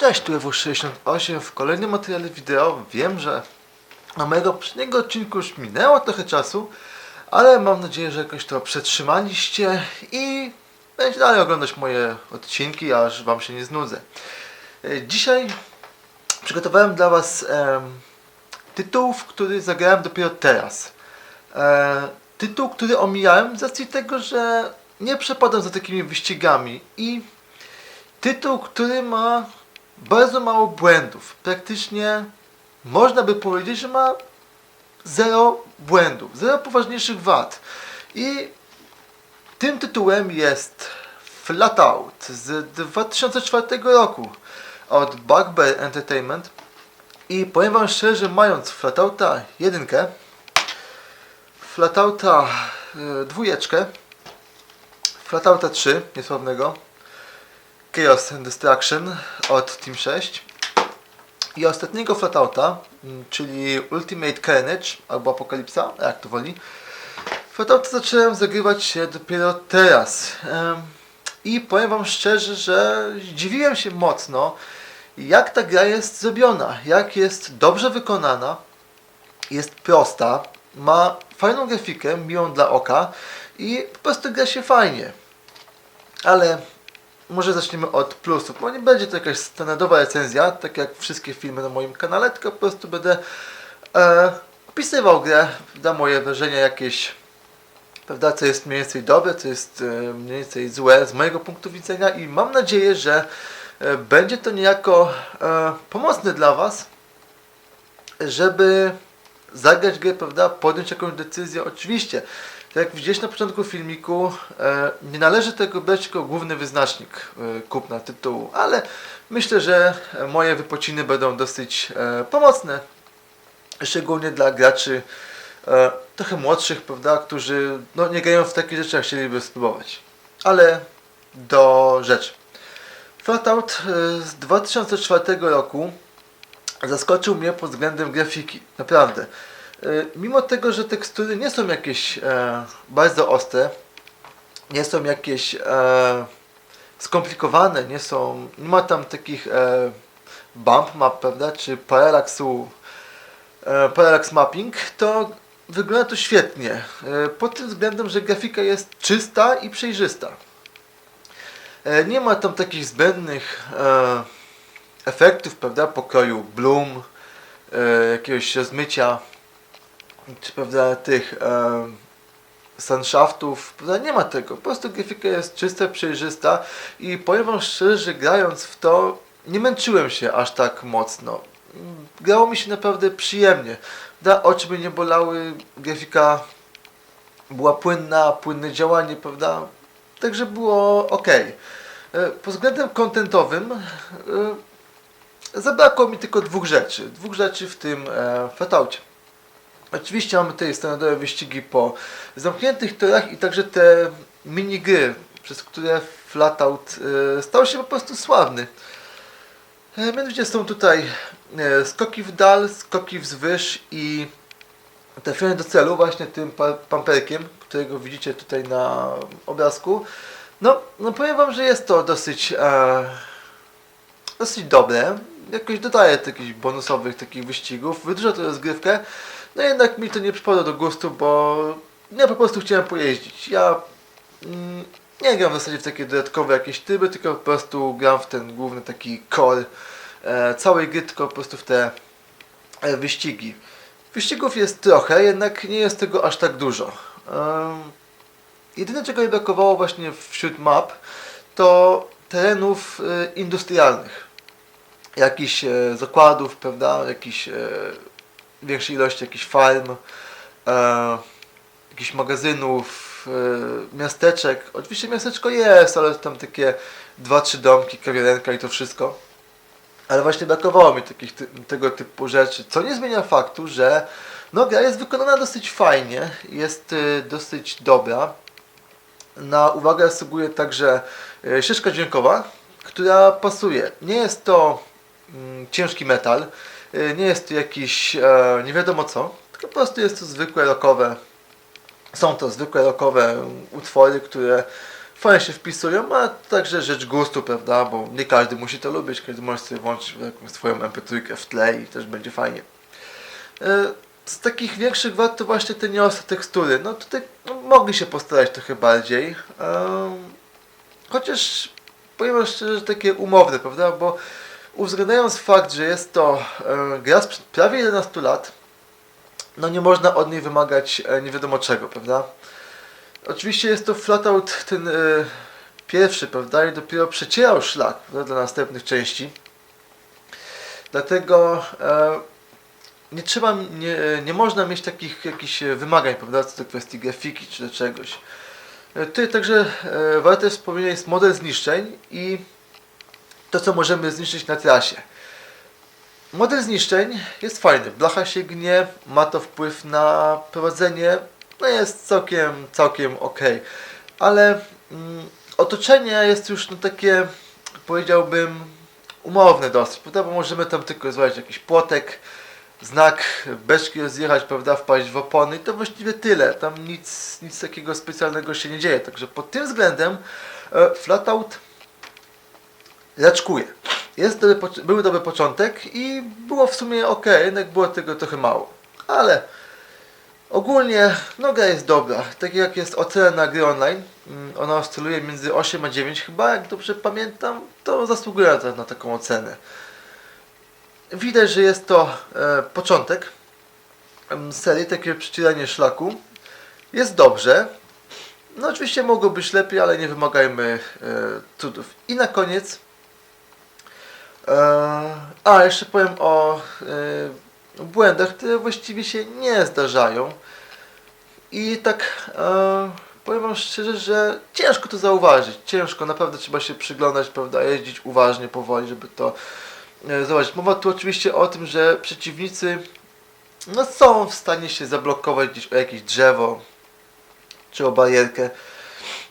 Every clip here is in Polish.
Cześć, tu Ewo68 w kolejnym materiale wideo. Wiem, że na mojego poprzedniego odcinku już minęło trochę czasu, ale mam nadzieję, że jakoś to przetrzymaliście i będziecie dalej oglądać moje odcinki, aż Wam się nie znudzę. E, Dzisiaj przygotowałem dla Was em, tytuł, w który zagrałem dopiero teraz. E, tytuł, który omijałem z racji tego, że nie przepadam za takimi wyścigami i tytuł, który ma bardzo mało błędów. Praktycznie można by powiedzieć, że ma zero błędów, zero poważniejszych wad. I tym tytułem jest Flat Out z 2004 roku od Bugbear Entertainment. I powiem Wam szczerze, mając Flatouta jedynkę, Flatouta y, dwójeczkę, Flatouta 3 niesławnego, Chaos and Destruction od Team 6 i ostatniego Flatouta, mm, czyli Ultimate Carnage albo Apokalipsa, jak to woli. Flatouta zacząłem zagrywać się dopiero teraz. I powiem Wam szczerze, że zdziwiłem się mocno, jak ta gra jest zrobiona, jak jest dobrze wykonana, jest prosta, ma fajną grafikę, miłą dla oka i po prostu gra się fajnie. Ale może zaczniemy od plusów, bo nie będzie to jakaś standardowa recenzja, tak jak wszystkie filmy na moim kanale, tylko po prostu będę e, opisywał grę, da moje wrażenia jakieś, prawda, co jest mniej więcej dobre, co jest e, mniej więcej złe z mojego punktu widzenia i mam nadzieję, że e, będzie to niejako e, pomocne dla Was, żeby zagrać grę, prawda, podjąć jakąś decyzję. Oczywiście, tak jak widzieliście na początku filmiku, e, nie należy tego brać jako główny wyznacznik e, kupna tytułu, ale myślę, że moje wypociny będą dosyć e, pomocne, szczególnie dla graczy e, trochę młodszych, prawda, którzy no, nie grają w takie rzeczy, a chcieliby spróbować. Ale do rzeczy. Flatout e, z 2004 roku zaskoczył mnie pod względem grafiki. Naprawdę. E, Mimo tego, że tekstury nie są jakieś e, bardzo ostre, nie są jakieś e, skomplikowane, nie są, nie ma tam takich e, bump map, prawda, czy parallaxu, e, parallax mapping, to wygląda to świetnie. E, pod tym względem, że grafika jest czysta i przejrzysta. E, nie ma tam takich zbędnych e, efektów, prawda, pokroju bloom, e, jakiegoś rozmycia, czy prawda, tych e, sunshaftów, prawda, nie ma tego. Po prostu grafika jest czysta, przejrzysta i powiem wam szczerze, że grając w to nie męczyłem się aż tak mocno. Grało mi się naprawdę przyjemnie. Oczy mnie nie bolały, grafika była płynna, płynne działanie, prawda? Także było ok. Pod względem kontentowym e, zabrakło mi tylko dwóch rzeczy. Dwóch rzeczy w tym e, Flataucie. Oczywiście mamy tutaj standardowe wyścigi po zamkniętych torach i także te minigry, przez które Flatout e, stał się po prostu sławny. E, mianowicie są tutaj e, skoki w dal, skoki wzwyż i trafienie do celu właśnie tym pa- pamperkiem, którego widzicie tutaj na obrazku. No, no powiem Wam, że jest to dosyć, e, dosyć dobre. Jakoś dodaje jakichś bonusowych takich wyścigów, wydłuża to rozgrywkę. No jednak mi to nie przypadło do gustu, bo ja po prostu chciałem pojeździć. Ja mm, nie gram w zasadzie w takie dodatkowe jakieś tryby, tylko po prostu gram w ten główny taki core e, całej gry, tylko po prostu w te e, wyścigi. Wyścigów jest trochę, jednak nie jest tego aż tak dużo. Em, jedyne czego mi brakowało właśnie wśród map to terenów e, industrialnych. Jakichś e, zakładów, prawda, jakichś e, większej ilości jakichś farm, e, jakichś magazynów, e, miasteczek. Oczywiście miasteczko jest, ale tam takie dwa, trzy domki, kawiarenka i to wszystko. Ale właśnie brakowało mi takich, ty, tego typu rzeczy, co nie zmienia faktu, że no, gra jest wykonana dosyć fajnie, jest y, dosyć dobra. Na uwagę zasługuje także y, ścieżka dźwiękowa, która pasuje. Nie jest to ciężki metal, y, nie jest to jakiś e, nie wiadomo co, tylko po prostu jest to zwykłe rockowe, są to zwykłe rockowe utwory, które fajnie się wpisują, a także rzecz gustu, prawda, bo nie każdy musi to lubić, każdy może sobie włączyć jakąś swoją mp3 w tle i też będzie fajnie. E, Z takich większych wad to właśnie te nieostre tekstury. No tutaj mogli się postarać trochę bardziej. Chociaż powiem szczerze, że takie umowne, prawda? Bo uwzględniając fakt, że jest to e, gra sprzed prawie 11 lat, no nie można od niej wymagać e, nie wiadomo czego, prawda? Oczywiście jest to Flatout ten e, pierwszy, prawda? I dopiero przecierał szlak prawda? dla następnych części. Dlatego nie trzeba, nie, nie można mieć takich jakichś wymagań, prawda, co do kwestii grafiki czy do czegoś. Tutaj także e, warte jest model zniszczeń i to, co możemy zniszczyć na trasie. Model zniszczeń jest fajny, blacha się gnie, ma to wpływ na prowadzenie, no jest całkiem, całkiem ok, ale mm, otoczenie jest już no takie, powiedziałbym, umowne dosyć, prawda, bo możemy tam tylko złożyć jakiś płotek, znak, beczki rozjechać, prawda, wpaść w opony i to właściwie tyle. Tam nic, nic takiego specjalnego się nie dzieje. Także pod tym względem e, Flatout raczkuje. Jest dobry, był dobry początek i było w sumie ok, jednak było tego trochę mało. Ale ogólnie no gra jest dobra. Tak jak jest ocena na gry online, mm, ona oscyluje między 8 a 9 chyba, jak dobrze pamiętam, to zasługuje na, taką ocenę. Widać, że jest to e, początek em, serii, takie przycinanie szlaku. Jest dobrze. No oczywiście mogło być lepiej, ale nie wymagajmy e, cudów. I na koniec a, jeszcze powiem o e, błędach, które właściwie się nie zdarzają. I tak e, powiem wam szczerze, że ciężko to zauważyć. Ciężko, naprawdę trzeba się przyglądać, prawda, jeździć uważnie, powoli, żeby to e, zauważyć. Mowa tu oczywiście o tym, że przeciwnicy no, są w stanie się zablokować gdzieś o jakieś drzewo czy o barierkę.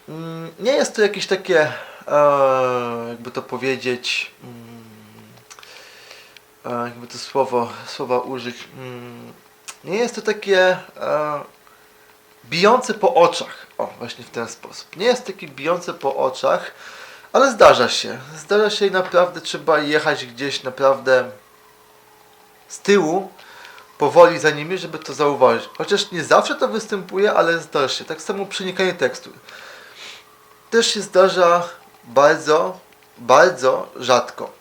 Mm, Nie jest to jakieś takie, e, jakby to powiedzieć, mm, jakby to słowo, słowa użyć. mm, Nie jest to takie e, bijące po oczach. O, właśnie w ten sposób. Nie jest takie bijące po oczach, ale zdarza się. Zdarza się i naprawdę trzeba jechać gdzieś naprawdę z tyłu, powoli za nimi, żeby to zauważyć. Chociaż nie zawsze to występuje, ale zdarza się. Tak samo przenikanie tekstur. Też się zdarza bardzo, bardzo rzadko.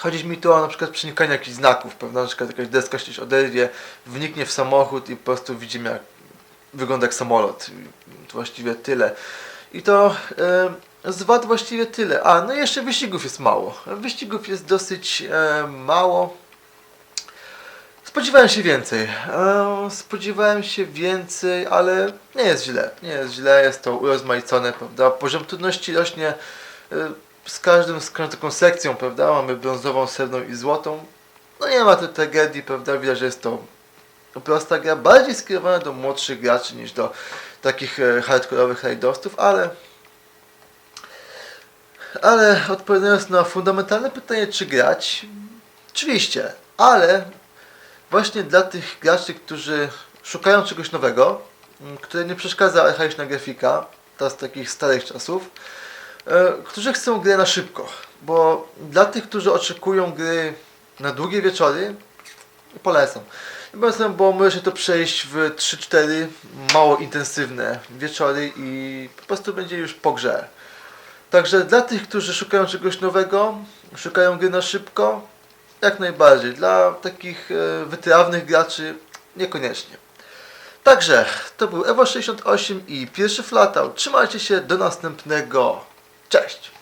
Chodzi mi tu o na przykład przenikanie jakichś znaków, prawda? Na przykład jakaś deska się gdzieś oderwie, wniknie w samochód i po prostu widzimy jak wygląda jak samolot. To właściwie tyle. I to e, z wad właściwie tyle. A, no i jeszcze wyścigów jest mało. Wyścigów jest dosyć e, mało. Spodziewałem się więcej. E, spodziewałem się więcej, ale nie jest źle. Nie jest źle, jest to urozmaicone, prawda? Poziom trudności rośnie e, z każdym, z każdą taką sekcją, prawda? Mamy brązową, srebrną i złotą. No nie ma tu tragedii, prawda? Widać, że jest to prosta gra, bardziej skierowana do młodszych graczy niż do takich e, hardkorowych rajdowców, ale ale odpowiadając na fundamentalne pytanie, czy grać, oczywiście, ale właśnie dla tych graczy, którzy szukają czegoś nowego, które nie przeszkadza archaiczna grafika, ta z takich starych czasów, którzy chcą grę na szybko, bo dla tych, którzy oczekują gry na długie wieczory, polecam. Polecam, bo może się to przejść w 3-4 mało intensywne wieczory i po prostu będzie już po grze. Także dla tych, którzy szukają czegoś nowego, szukają gry na szybko, jak najbardziej. Dla takich e, wytrawnych graczy niekoniecznie. Także to był Evo 68 i pierwszy Flatout. Trzymajcie się do następnego. Cześć!